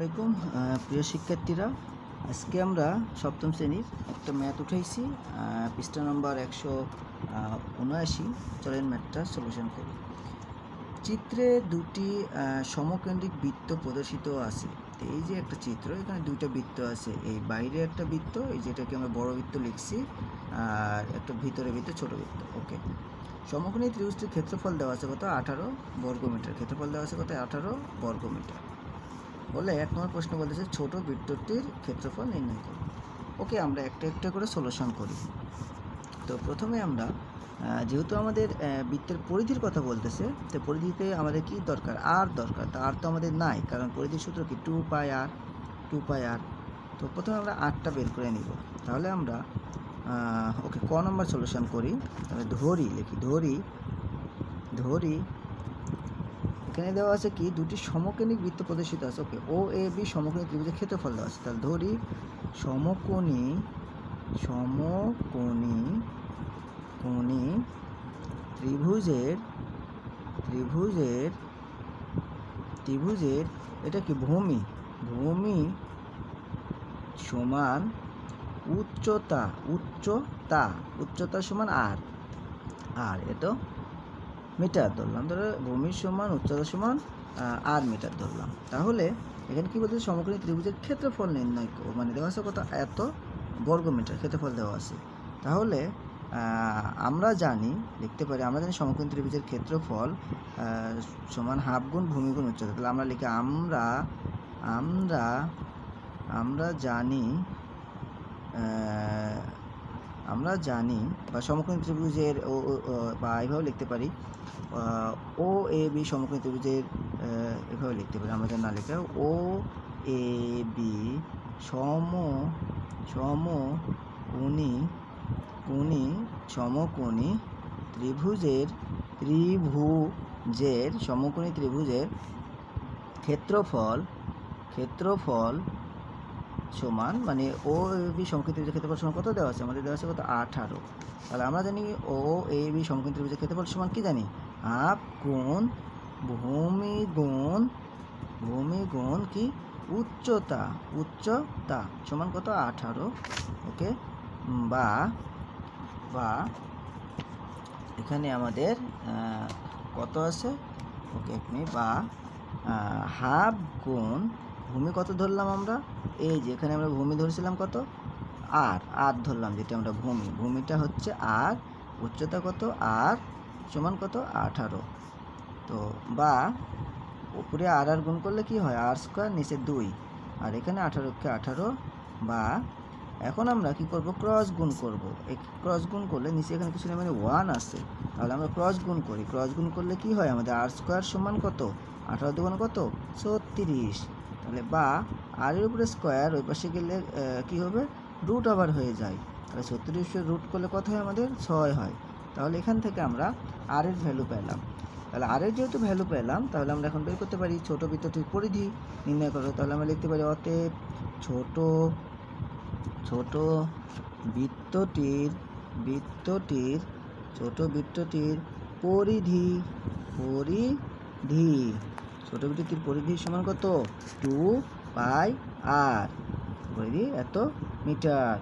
আলাইকুম প্রিয় শিক্ষার্থীরা। আজকে আমরা সপ্তম শ্রেণির একটা ম্যাথ উঠাইছি পৃষ্ঠা নম্বর একশো উনআশি। চলেন ম্যাথটা সলিউশন করি। চিত্রে দুটি সমকেন্দ্রিক বৃত্ত প্রদর্শিত আছে। এই যে একটা চিত্র, এখানে দুইটা বৃত্ত আছে। এই বাইরে একটা বৃত্ত, এই যেটাকে আমরা বড় বৃত্ত লিখছি, আর একটা ভিতরে বৃত্ত ছোট বৃত্ত। ওকে। সমকোণী ত্রিভুজটির ক্ষেত্রফল দেওয়া আছে কত? আঠারো বর্গমিটার। ক্ষেত্রফল দেওয়া আছে কত? আঠারো বর্গমিটার। বলে এক নম্বর প্রশ্ন বলেছে, ছোট বৃত্তটির ক্ষেত্রফল নির্ণয় করো। ওকে, আমরা একটা একটা করে সলিউশন করি। তো প্রথমে আমরা যেহেতু আমাদের বৃত্তের পরিধির কথা বলতেছে, তো পরিধিতে আমাদের কি দরকার? আর দরকার। তো আর তো আমাদের নাই, কারণ পরিধির সূত্র কি? টু পাই আর টু পাই আর তো প্রথমে আমরা আরটা বের করে নিব। তাহলে আমরা ওকে ক নম্বর সলিউশন করি? তাহলে ধরি, লিখি, ধরি ধরি এখানে দেওয়া আছে কি, দুটি সমকোণিক বৃত্ত প্রদর্শিত আছে। ওকে ও এ বি সমকোণী ত্রিভুজের ক্ষেত্রফল দেওয়া আছে। তাহলে ধরি, সমকোণী সমকোণী, কোণী ত্রিভুজের ত্রিভুজের ত্রিভুজের, এটা কি ভূমি? ভূমি সমান উচ্চতা উচ্চতা উচ্চতা সমান আর আর এটা মিটার ধরলাম, ধরো ভূমির সমান উচ্চতা সমান আর মিটার ধরলাম। তাহলে এখানে কি বলতে সমকোণী ত্রিভুজের ক্ষেত্রফল নির্ণয় মানে দেওয়া আছে কত, এত বর্গ মিটার ক্ষেত্রফল দেওয়া আছে। তাহলে আমরা জানি, লিখতে পারি, আমরা জানি সমকোণী ত্রিভুজের ক্ষেত্রফল সমান হাফ গুণ ভূমি গুণ উচ্চতা। তাহলে আমরা লিখি আমরা আমরা আমরা জানি আমরা জানি, বা সমকোণী ত্রিভুজের বা এইভাবে লিখতে পারি ও, এ, বি সমকোণী ত্রিভুজের এভাবে লিখতে পারি আমাদের না লিখে, ও, এ, বি সম সম কোণী কোণী, সমকোণী ত্রিভুজের ত্রিভুজের, সমকোণী ত্রিভুজের ক্ষেত্রফল ক্ষেত্রফল সমান মানে ও বি সমকোণী ত্রিভুজের ক্ষেত্রফল সমান কত দেওয়া আছে? আমাদের দেওয়া আছে কত? আঠারো। তাহলে আমরা জানি ও, এ, বি সমকোণী ত্রিভুজের ক্ষেত্রফল সমান কি জানি? হাফ গুণ ভূমি গুণ ভূমি গুণ কি? উচ্চতা উচ্চতা। সমান কত? আঠারো। ওকে? বা বা। এখানে আমাদের কত আছে? ওকে, এক মিনিট, বা। হাফ গুণ, ভূমি কত ধরলাম আমরা? এই যে, এখানে আমরা ভূমি ধরেছিলাম কত? আর আর ধরলাম, যেটা আমরা ভূমি। ভূমিটা হচ্ছে আর, উচ্চতা কত? আর সমান কত? আঠারো। তো বা উপরে আর আর গুণ করলে কি হয়? আর স্কোয়ার নিচে দুই। আর এখানে আঠারোকে আঠারো বা এখন আমরা কি করব? ক্রস গুণ করব। এই ক্রস গুণ করলে নিচে এখানে কিছু না মানে ওয়ান আছে। তাহলে আমরা ক্রস গুণ করি। ক্রস গুণ করলে কি হয়? আমাদের আর স্কোয়ার সমান কত? আঠারো দুগুণ কত? ছত্রিশ। তাহলে বা আর এর উপরে স্কোয়ার ওই পাশে গেলে কি হবে? রুট আবার হয়ে যায়। তাহলে ছত্রিশের রুট করলে কত হয় আমাদের? ছয় হয়। তাহলে এখান থেকে আমরা আর এর ভ্যালু পেলাম। তাহলে আর এর যেহেতু ভ্যালু পেলাম, তাহলে আমরা এখন বের করতে পারি ছোট বৃত্তটির পরিধি নির্ণয় করো। তাহলে আমরা লিখতে পারি অতএব ছোট ছোট বৃত্তটির বৃত্তটির, ছোট বৃত্তটির পরিধি পরিধি। ছোট বৃত্তটির পরিধি সমান কত? টু পাই আর পরিধি এত মিটার।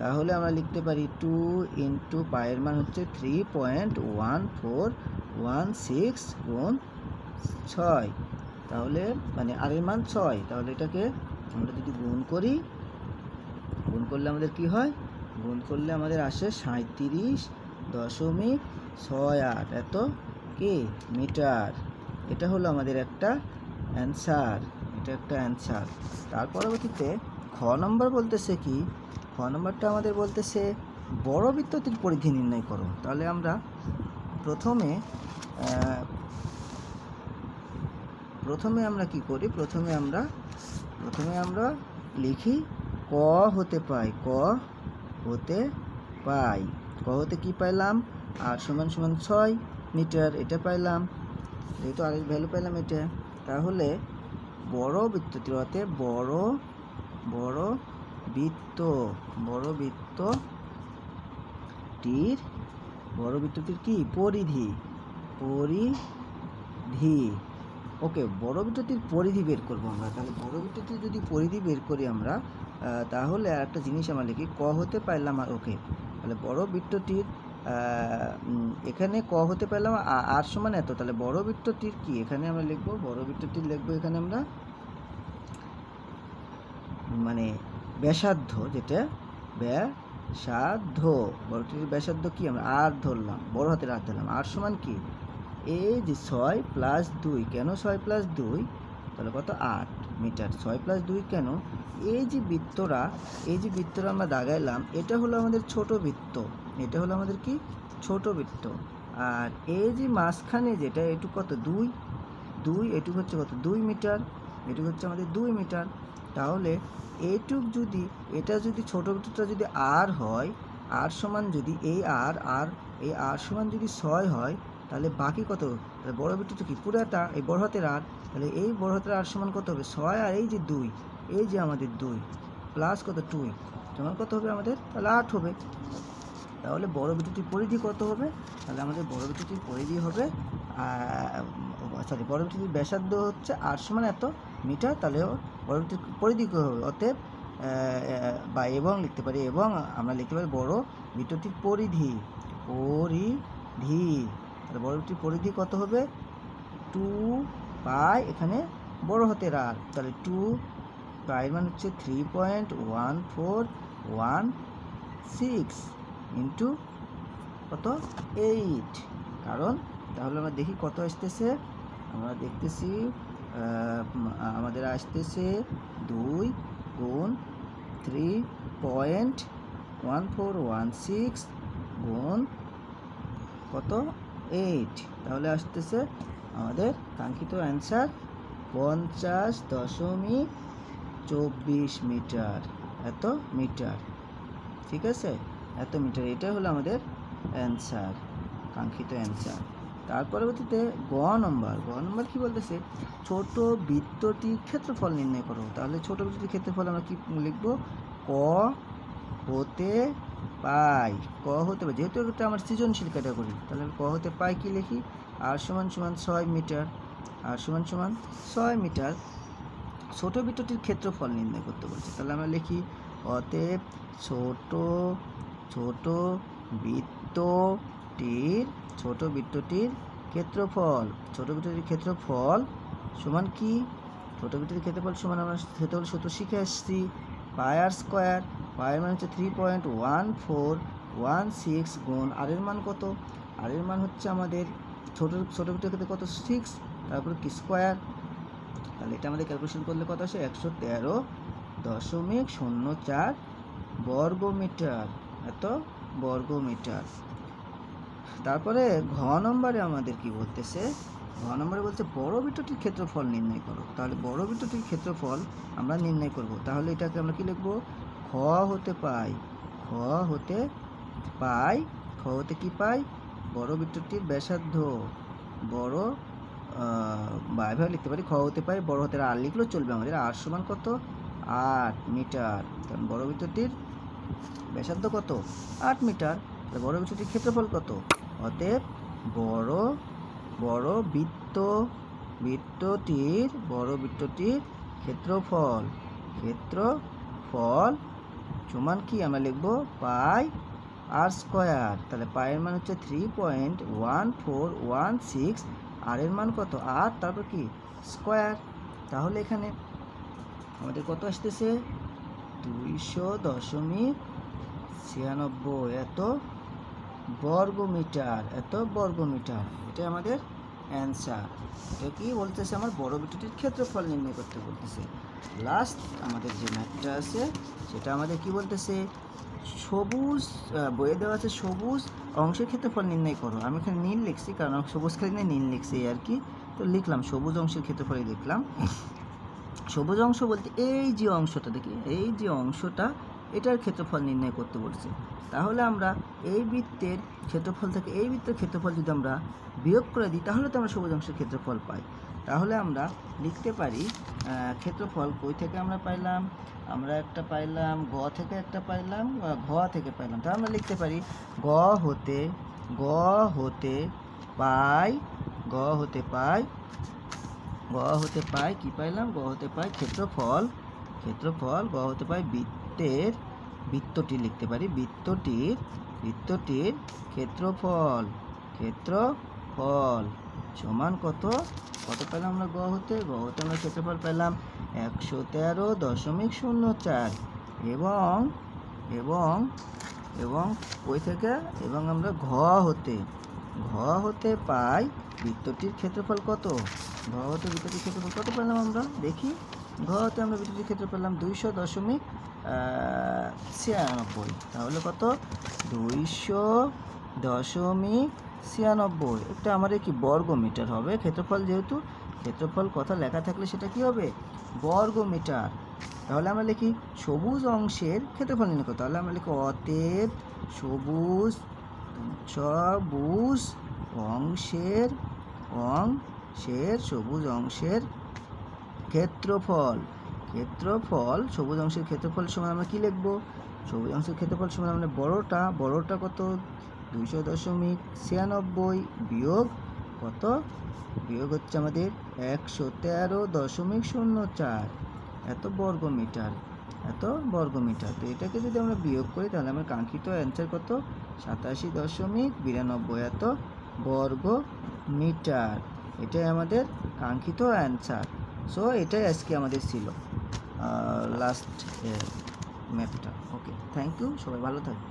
তাহলে আমরা লিখতে পারি টু ইন্টু পায়ের মান হচ্ছে three point one four one six গুণ ছয়। তাহলে মানে আর এর মান ছয়। তাহলে এটাকে আমরা যদি গুণ করি, গুণ করলে আমাদের কি হয়? গুণ করলে আমাদের আসে সাঁত্রিশ দশমিক ছয় আট। এত কি? মিটার। এটা হলো আমাদের একটা অ্যান্সার। এটা একটা অ্যান্সার। তার পরবর্তীতে খ নম্বর বলতেছে কি? নম্বরটা আমাদের বলতেছে, বড় বৃত্তটির পরিধি নির্ণয় করো। তাহলে আমরা প্রথমে প্রথমে আমরা কি করি? প্রথমে আমরা প্রথমে আমরা লিখি, ক হতে পাই, ক হতে পাই। ক হতে কি পাইলাম? আর সমান সমান ছয় মিটার, এটা পাইলাম। যেহেতু আরেক ভ্যালু পাইলাম এটা। তাহলে বড় বৃত্তটির অর্থে বড় বড় বৃত্ত, বড় বৃত্তটির বড় বৃত্তটির কি? পরিধি পরিধি। ওকে, বড় বৃত্তটির পরিধি বের করব আমরা। তাহলে বড় বৃত্তটির যদি পরিধি বের করি আমরা তাহলে আর একটা জিনিস আমরা লিখি, ক হতে পারলাম আর, ওকে। তাহলে বড় বৃত্তটির এখানে ক হতে পারলাম আর সমান এত। তাহলে বড় বৃত্তটির কি? এখানে আমরা লিখব, বড় বৃত্তটির লিখব এখানে আমরা। মানে ব্যাসার্ধ যেটা? ব্যাসার্ধ। বড়টির ব্যাসার্ধ কি? আমরা আর ধরলাম। বড় হাতের আর ধরলাম। আর সমান কি? এই যে ছয় প্লাস দুই, কেন ছয় প্লাস দুই? তাহলে কত? আট মিটার। ছয় প্লাস দুই কেন? এই যে বৃত্তরা এই যে বৃত্তরা আমরা দাগাইলাম, এটা হলো আমাদের ছোট বৃত্ত। এটা হলো আমাদের কি? ছোট বৃত্ত। আর এই যে মাঝখানে যেটা, এটুকু কত? দুই। দুই, এটুক হচ্ছে কত? দুই মিটার। এটুক হচ্ছে আমাদের দুই মিটার। তাহলে এইটুক যদি, এটা যদি ছোট বৃত্তটা যদি আর হয় আর সমান যদি এই আর আর এই আর সমান যদি ছয় হয়, তাহলে বাকি কত তাহলে বড় বৃত্তটা কি? পুরাটা এই বড় হাতের আর তাহলে এই বড় হাতের আর সমান কত হবে? ছয় আর এই যে দুই, এই যে আমাদের দুই প্লাস কত? টুই সমান কত হবে আমাদের? তাহলে আট হবে। তাহলে বড় বৃত্তটির পরিধি কত হবে? তাহলে আমাদের বড় বৃত্তটির পরিধি হবে সরি বৃত্তটির ব্যাসার্ধ হচ্ছে আট সমান এত মিটার তাহলে বড় বৃত্তটির পরিধি কী হবে অতএব বা এবং লিখতে পারি, এবং আমরা লিখতে পারি বড় বৃত্তটির পরিধি পরিধি, তাহলে বড় বৃত্তটির পরিধি কত হবে? টু পাই এখানে বড় হাতের আর, তাহলে টু পাইয়ের মান হচ্ছে three point one four one six into কত? এইট কারণ তাহলে আমরা দেখি কত আসতেছে। আমরা দেখতেছি আমাদের আসতেছে দুই গুণ three point one four one six গুণ কত? এইট তাহলে আসতেছে আমাদের কাঙ্ক্ষিত অ্যান্সার পঞ্চাশ দশমিক চব্বিশ মিটার। এত মিটার। ঠিক আছে? এত মিটার। এটা হলো আমাদের অ্যান্সার কাঙ্ক্ষিত অ্যান্সার তার পরবর্তীতে গ নম্বর। গ নম্বর কি বলতেছে? ছোট বৃত্তটির ক্ষেত্রফল নির্ণয় করো। তাহলে ছোট বৃত্তটির ক্ষেত্রফল আমরা কি লিখব? ক হতে পাই। ক হতে পাই। যেহেতু এটা আমার সৃজনশীল ক্যাটাগরি, তাহলে ক হতে পাই কি লিখি? আর সমান সমান ছয় মিটার। আর সমান সমান ছয় মিটার। ছোট বৃত্তটির ক্ষেত্রফল নির্ণয় করতে বলছে। তাহলে আমরা লিখি, অতএব ছোট ছোট বৃত্তটির ছোট বৃত্তটির ক্ষেত্রফল। ছোট বৃত্তটির ক্ষেত্রফল সমান কি? ছোট বৃত্তটির ক্ষেত্রফল সমান আমরা ক্ষেত্রফল সূত্র শিখে আসছি পাই আর স্কোয়ার পায়ের মান হচ্ছে three point one four one six গুণ আর এর মান কত? আর এর মান হচ্ছে আমাদের ছোট ছোট বৃত্তের ক্ষেত্রে কত? সিক্স তারপর কি স্কোয়ার? তাহলে এটা আমাদের ক্যালকুলেশন করলে কত আসে? একশো তেরো দশমিক শূন্য চার বর্গ মিটার এত বর্গ মিটার তারপরে ঘ নম্বরে আমাদের কি বলতেছে? ঘ নম্বরে বলছে, বড় বৃত্তটির ক্ষেত্রফল নির্ণয় করো। তাহলে বড় বৃত্তটির ক্ষেত্রফল আমরা নির্ণয় করব। তাহলে এটাকে আমরা কি লিখব? খ হতে পাই। খ হতে পাই। খ হতে কি পাই? বড় বৃত্তটির ব্যাসার্ধ। বড় বা এভাবে লিখতে পারি। খ হতে পারি বড় হাতের আর লিখলেও চলবে আমাদের। আর সমান কত? আট মিটার। কারণ বড় বৃত্তটির ব্যাসার্ধ কত? আট মিটার। বড় বৃত্তটির ক্ষেত্রফল কত? অতএব বড় বড় বৃত্ত, বৃত্তটির, বড় বৃত্তটির ক্ষেত্রফল ক্ষেত্রফল, সমান কি? আমরা লিখব পাই আর স্কোয়ার তাহলে পায়ের মান হচ্ছে three point one four one six আর এর মান কত? আর তারপর কি? স্কোয়ার তাহলে এখানে আমাদের কত আসতেছে? দুইশো দশমিক ছিয়ানব্বই। এত বর্গ মিটার এত বর্গ মিটার এটা আমাদের অ্যান্সার এটা কি বলতেছে আমার? বড় বৃত্তটির ক্ষেত্রফল নির্ণয় করতে বলতেছে। লাস্ট আমাদের যে ম্যাথটা আছে, সেটা আমাদের কি বলতেছে? সবুজ বইয়ে দেওয়া আছে সবুজ অংশের ক্ষেত্রফল নির্ণয় করো। আমি এখানে নীল লিখছি কারণ সবুজ খালি নীল লিখছি আর কি। তো লিখলাম সবুজ অংশের ক্ষেত্রফলই লিখলাম। সবুজ অংশ বলতে এই যে অংশটা, দেখি, এই যে অংশটা এটার ক্ষেত্রফল নির্ণয় করতে বলছে। তাহলে আমরা এই বৃত্তের ক্ষেত্রফল থেকে এই বৃত্তের ক্ষেত্রফল যদি আমরা বিয়োগ করে দিই, তাহলে তো আমরা সবুজ অংশের ক্ষেত্রফল পাই। তাহলে আমরা লিখতে পারি ক্ষেত্রফল কই থেকে আমরা পাইলাম? আমরা একটা পাইলাম, গ থেকে একটা পাইলাম ঘ থেকে পাইলাম। তাহলে আমরা লিখতে পারি, গ হতে গ হতে পাই, গ হতে পাই, গ হতে পাই কি পাইলাম? গ হতে পাই ক্ষেত্রফল ক্ষেত্রফল, গ হতে পাই বৃত্তের, বৃত্তটি লিখতে পারি, বৃত্তটির বৃত্তটির ক্ষেত্রফল ক্ষেত্রফল সমান কত? কত পেলাম আমরা গ হতে গ হতে আমরা ক্ষেত্রফল পেলাম একশো তেরো দশমিক শূন্য চার। এবং এবং এবং ওই থেকে? এবং আমরা ঘ হতে ঘ হতে পাই বৃত্তটির ক্ষেত্রফল কত? ঘ হতে বৃত্তটির ক্ষেত্রফল কত পেলাম আমরা? দেখি। ঘ হতে আমরা বৃত্তটির ক্ষেত্রে পেলাম দুইশো দশমিক ছিয়ানব্বই। তাহলে কত? দুইশো দশমিক ছিয়ানব্বই। এটা আমাদের কি বর্গ মিটার হবে? ক্ষেত্রফল যেহেতু, ক্ষেত্রফল কথা লেখা থাকলে সেটা কি হবে? বর্গ মিটার তাহলে আমরা লিখি সবুজ অংশের ক্ষেত্রফল নির্ণয় তাহলে আমরা লিখি অতএব সবুজ সবুজ অংশের অংশের সবুজ অংশের ক্ষেত্রফল। ক্ষেত্রফল, সবুজ অংশের ক্ষেত্রফল সমান আমরা কি লিখব? সবুজ অংশের ক্ষেত্রফল সমান আমরা বড়টা বড়টা কত? দুইশো দশমিক ছিয়ানব্বই বিয়োগ কত? বিয়োগ হচ্ছে আমাদের একশো তেরো দশমিক শূন্য চার। এত বর্গ মিটার এত বর্গ মিটার তো এটাকে যদি আমরা বিয়োগ করি, তাহলে আমার কাঙ্ক্ষিত অ্যান্সার কত? সাতাশি দশমিক বিরানব্বই, এত বর্গ মিটার এটাই আমাদের কাঙ্ক্ষিত অ্যান্সার সো এটাই আজকে আমাদের ছিল। লাস্ট ম্যাপটা ওকে থ্যাংক ইউ সবাই ভালো থাকবে